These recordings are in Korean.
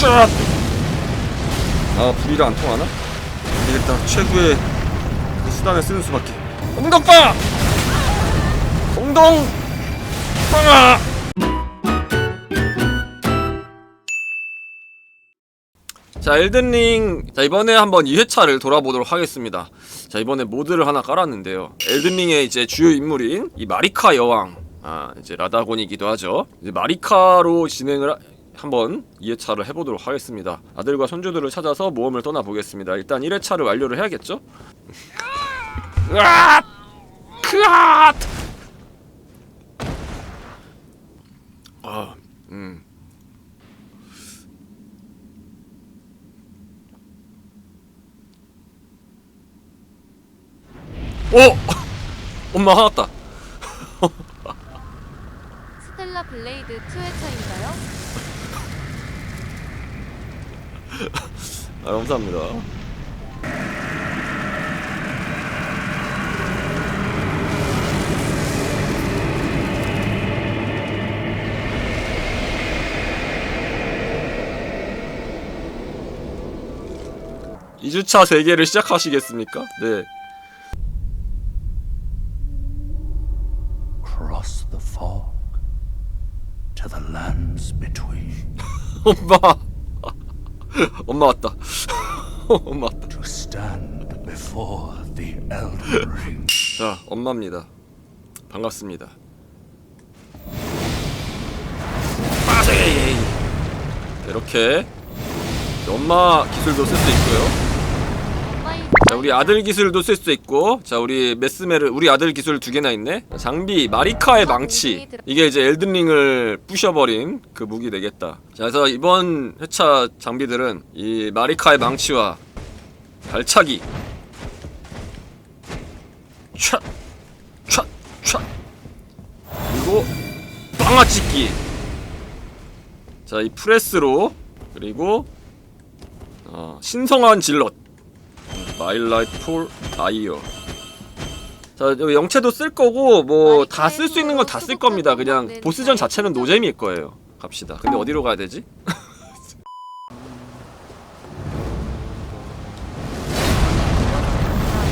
쫙! 아 불이라 안 통하나? 되겠다 최고의 그 수단을 쓰는 수밖에 엉덩빵! 엉덩 빵아! 자 엘든링 자 이번에 한번 2회차를 돌아보도록 하겠습니다 자 이번에 모드를 하나 깔았는데요 엘든링의 이제 주요 인물인 이 마리카 여왕 아 이제 라다곤이기도 하죠 이제 마리카로 진행을 하- 한번 2회차를 해보도록 하겠습니다 아들과 손주들을 찾아서 모험을 떠나보겠습니다 일단 1회차를 완료를 해야겠죠? 으아! 크앗! 아, 음. 오! 엄마 화났다. 스텔라 블레이드 2회차인가요? 아, 감사합니다. 이주차 세계를 시작하시겠습니까? 네. Cross the fog to the lands between, 엄마. 엄마 왔다. 엄마 왔다. to stand before the Elden Ring. 자, 엄마입니다. 반갑습니다. 빠세! 이렇게 엄마 기술도 쓸 수 있고요. 자, 우리 아들 기술도 쓸 수 있고, 자, 우리 메스메르, 우리 아들 기술 두 개나 있네. 자, 장비 마리카의 망치. 이게 이제 엘든링을 부셔버린 그 무기 되겠다. 자, 그래서 이번 회차 장비들은 이 마리카의 망치와 발차기, 촥, 촥, 촥, 그리고 빵아 찍기. 자, 이 프레스로 그리고 어, 신성한 질럿. 마일라이트 폴 아이어 자 여기 영체도 쓸 거고 뭐 다 쓸 수 있는 건 다 쓸 겁니다. 그냥 보스전 자체는 노잼일 거예요. 갑시다. 근데 어디로 가야 되지?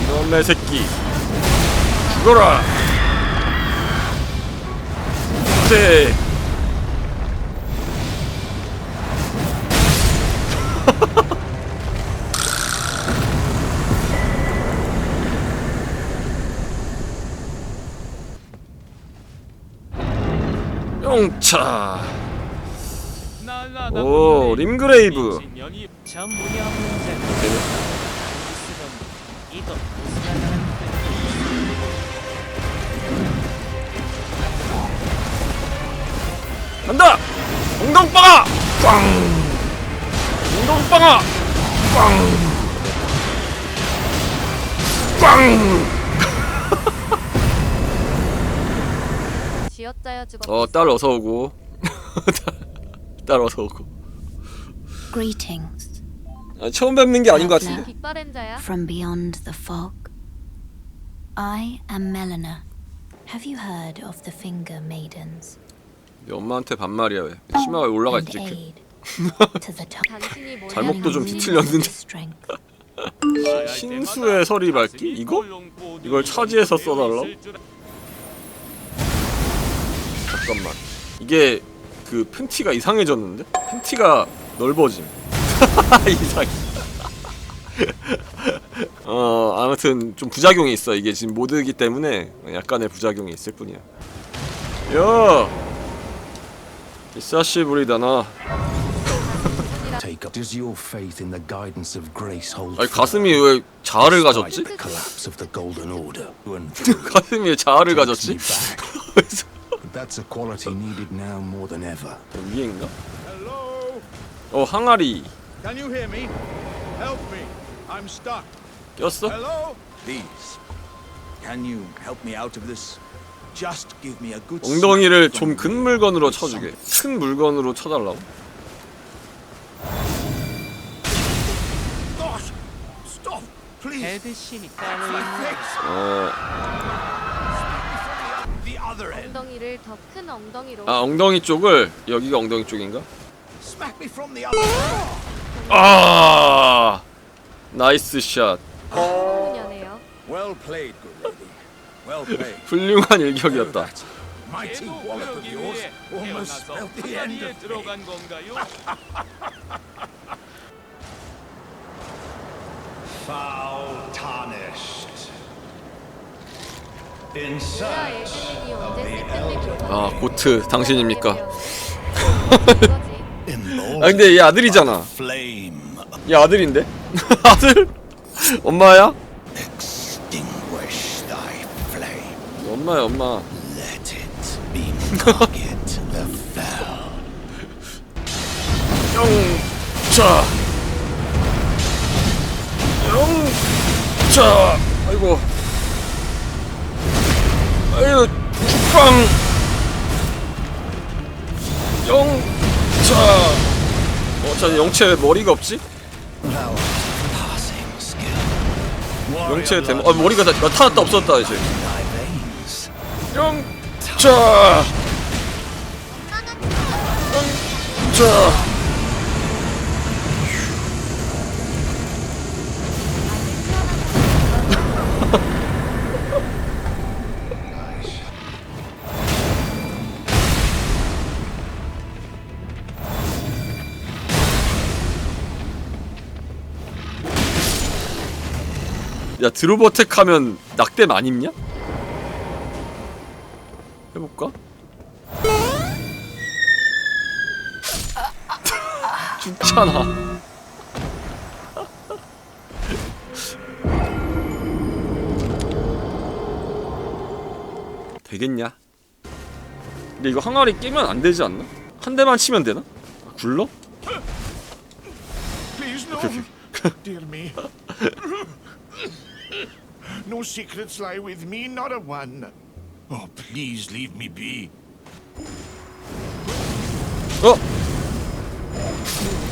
이놈의 새끼. 죽어라. 네 영차 오 림그레이브 간다! 엉덩빵아! 꽝! 엉덩빵아! 꽝! 꽝! 지어짜여 죽었 어, 딸 어서 오고. 딸- 딸 어서 오고. Greetings 아, 처음 뵙는 게 아닌 것 같은데. 빗바렌자야? from beyond the fog. I am Melina. Have you heard of the Finger Maidens? 네 엄마한테 반말이야 왜? 치마가 왜 올라가 and 있지? 이렇게. aid to the top. 당신이 뭘 잘못도 좀 뒤틀렸는데. strength. 신수의 서리 밝기? 이거? 이걸 차지해서 써달라고? 잠깐만. 이게 그 팬티가 이상해졌는데? 팬티가 넓어짐. 이상해. 어 아무튼 좀 부작용이 있어 이게 지금 모드이기 때문에 약간의 부작용이 있을 뿐이야. 야, of grace hold? 아니 가슴이 왜 자아를 가졌지? 가슴이 왜 자아를 가졌지? That's a quality needed now more than ever. 위에인가? Hello? 어 항아리 Can you hear me? Help me. I'm stuck. 꼈어? Hello? Please, can you help me out of this? Just give me a good 엉덩이를 smack 좀 from 큰 the- 물건으로 쳐주게 큰 물건으로 쳐달라고? Gosh! Stop! Please! 어... The other end! 엉덩이를 더 큰 엉덩이로 아 엉덩이 쪽을 여기가 엉덩이 쪽인가? back me from the other. 아 나이스 샷 소년이에요. Well played, good lady. Well played. 훌륭한 일격이었다 That mighty wallop of yours almost spelled the end of me. Foul 엘드민이 of 언제 the 세틀리 elder. 아 고트 당신입니까. 아 근데 얘 아들이잖아 얘 아들인데 아들 엄마야 extinguish thy flame. 엄마야 엄마. 영자 영자 아이고 아유 죽방 영자 어자 영채 왜 머리가 없지? 영채 대모 아 머리가 다 나타났다 없었다 이제. 영자 영자 야 드로버텍 하면 낙뎀 안 입냐? 해볼까? 죽잖아 되겠냐? 근데 이거 항아리 깨면 안 되지 않나? 한 대만 치면 되나? 아, 굴러? Dear me. No secrets lie with me, not a one. Oh, please leave me be. 어?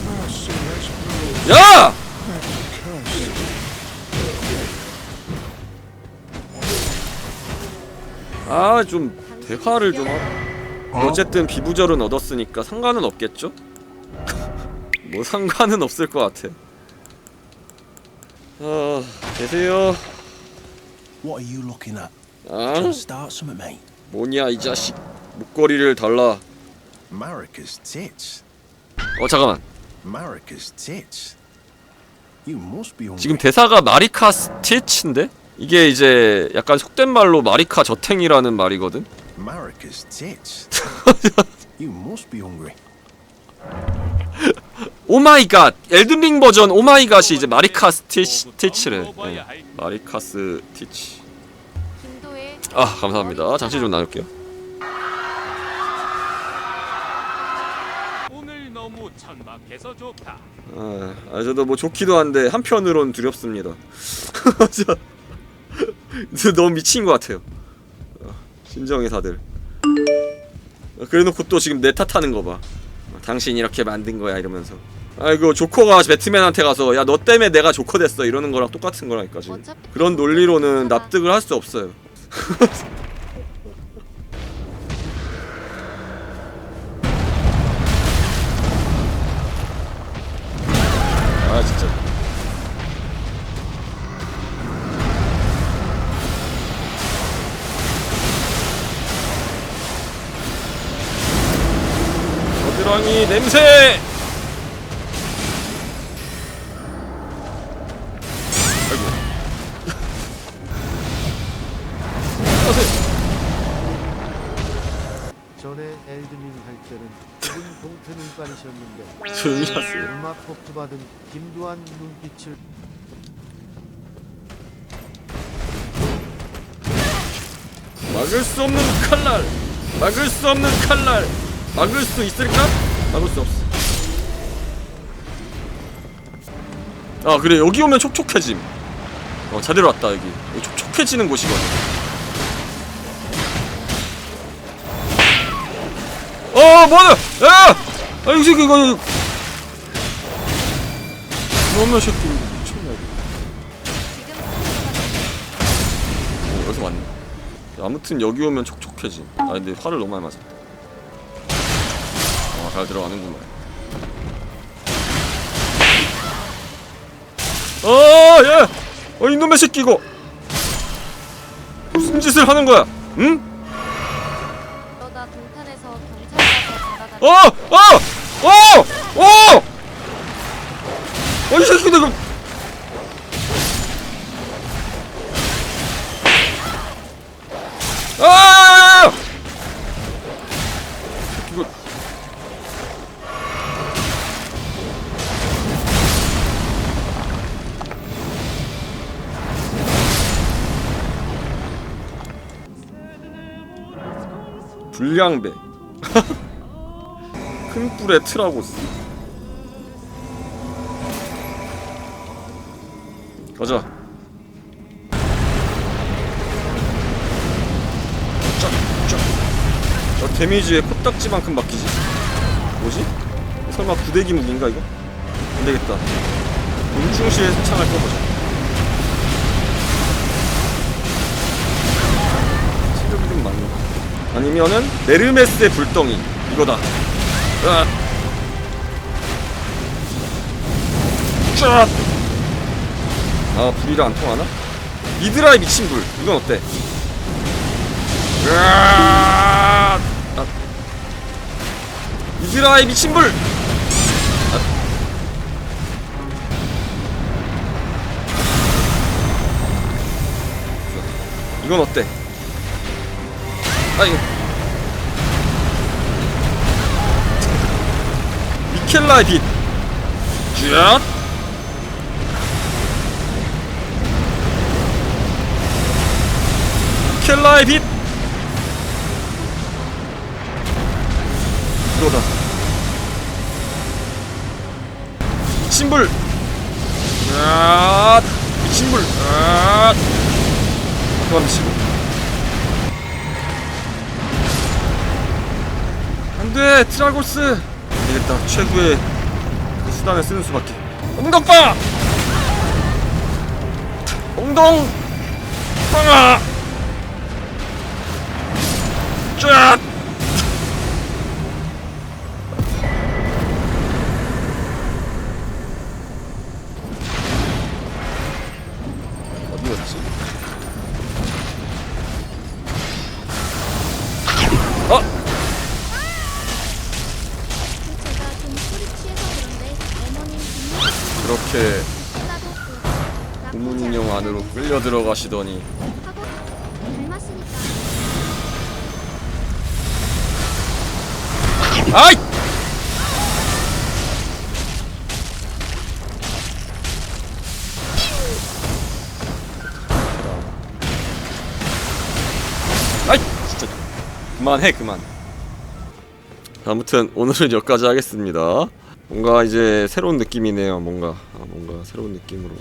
Merciless blow. 야! Curse. 아 좀 대화를 좀 하고 어쨌든 비부절은 얻었으니까 상관은 없겠죠? 뭐 상관은 없을 것 같아 아 계세요 What are you looking at? 아 Trying to start something, mate? 뭐냐 이 자식 목걸이를 달라 Marika's tits. 어 잠깐만 Marika's tits. You must be hungry. 지금 대사가 마리카 스티치인데? 이게 이제 약간 속된 말로 마리카 저탱이라는 말이거든? Marika's tits. you must be hungry. 오마이갓 엘든링 버전 오마이갓이 이제 마리카 스티치, 스티치래 네. 마리카 스 티치 김도의 아 감사합니다 장치 좀 나눌게요. 아, 아 저도 뭐 좋기도 한데 한편으론 두렵습니다. 저, 너무 미친 것 같아요. 어, 신정의사들. 어, 그래놓고 또 지금 내 탓하는 거 봐. 어, 당신 이렇게 만든 거야 이러면서. 아이고 조커가 배트맨한테 가서 야 너 때문에 내가 조커 됐어 이러는 거랑 똑같은 거라니까 지금. 어차피 그런 논리로는 납득을 할 수 없어요. 아 진짜. 겨드랑이 냄새! 조용히 하세요. 음악 폭투 받은 김두한 눈빛을 막을 수 없는 칼날 막을 수 없는 칼날 막을 수 있을까? 막을 수 없어. 아 그래. 여기 오면 촉촉해짐. 어 자대로 왔다 여기. 여기 촉촉해지는 곳이거든. 어 뭐야! 야! 아이 이거 이거 놈의 새끼 미쳤냐 이거 어, 여기서 왔네 아무튼 여기 오면 촉촉해지 아 근데 화를 너무 많이 맞았다 아잘 들어가는구만 어예 어, 이놈의 새끼 이거 무슨 짓을 하는 거야 응? 어! 어! 어! 어! 어, 이 새끼들 이거 아! 이거. 불량배. 큰 뿔의 트라고스 가자 어, 데미지에 코딱지만큼 바뀌지 뭐지? 설마 구대기 무기인가 이거? 안되겠다 곤충시의 창을 써보자 체력이 좀 많네 아니면은 네르메스의 불덩이 이거다 으악. 쫙! 아 불이라 안 통하나? 이드라의 미친 불 이건 어때? 으악! 아. 이드라의 미친 불! 아. 이건 어때? 아 이거 미켈라의 빛 쫙! 미켈라의 빛. 이거다. 미친불. 쫙! 미친불. 쫙! 그만 미친불. 안돼 트라골스. 되겠다. 최고의 그 수단을 쓰는 수밖에. 엉덩빵 엉덩! 빵아 쫙 어디였지? 어? 제가 좀 술이 취해서 그런데 어머님 그렇게 빈말도 그 고문 인형 안으로 끌려 들어가시더니 하고 아이! 아이! 진짜 그만해 그만 아무튼 오늘은 여기까지 하겠습니다 뭔가 이제 새로운 느낌이네요 뭔가 아, 뭔가 새로운 느낌으로